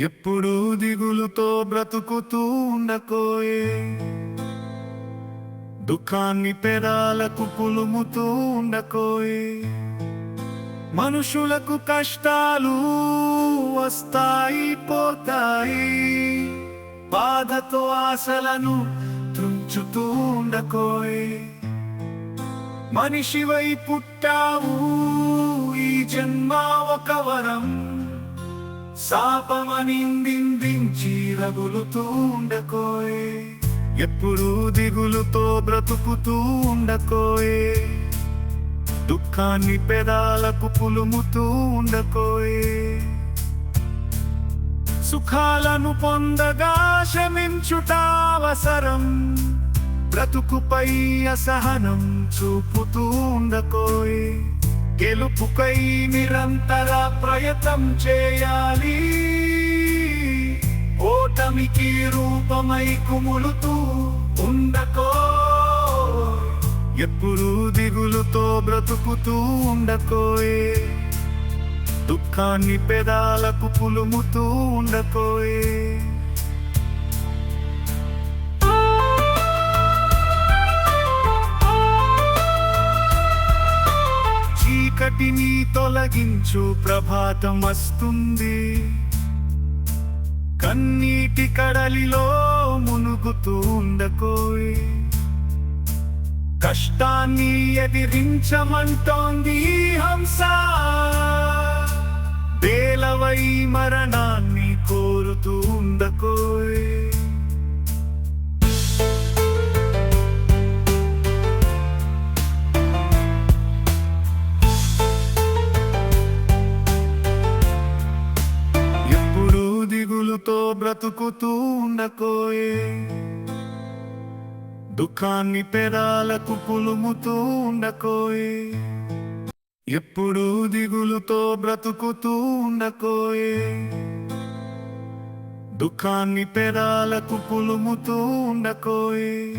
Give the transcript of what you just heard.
ఎప్పుడు దిగులుతో బ్రతుకుతూ ఉండకోయే. దుఃఖాన్ని పెరాలకు పులుముతూ ఉండకోయే. మనుషులకు కష్టాలు వస్తాయి పోతాయి. బాధతో ఆశలను తుంచుతూ ఉండకోయే. మనిషివై పుట్టావు ఈ జన్మ ఒక వరం. శాపమనిందించి రగులుతూ ఉండకోయే ఎప్పుడూ దిగులుతో బ్రతుకుతూ ఉండకోయే దుఃఖాన్ని పెదాలకు పులుముతూ ఉండకోయే సుఖాలను పొందగా శమించుట అవసరం బ్రతుకుపై అసహనం చూపుతూ ఉండకోయే గెలుపుకై నిరంతర ప్రయత్నం చేయాలి. ఓటమికి రూపమై కుములుతూ ఉండకో. ఎప్పుడూ దిగులుతో బ్రతుకుతూ ఉండకోయే. దుఃఖాన్ని పెదాలకు పులుముతూ ఉండకో. చీకటిని తొలగించు ప్రభాతం వస్తుంది. కన్నీటి కడలిలో మునుగుతూ ఉండకోయ్ కష్టాన్ని ఎదిరించమంటోంది హంస. బేలవై మరణ దిగులుతో బ్రతుకుతూ ఉండకోయే. దుఃఖాన్ని పెదాలకు పులుముతూ ఉండకోయే. ఎప్పుడూ దిగులుతో బ్రతుకుతూ ఉండకోయే. దుఃఖాన్ని పెదాలకు పులుముతూ ఉండకోయే.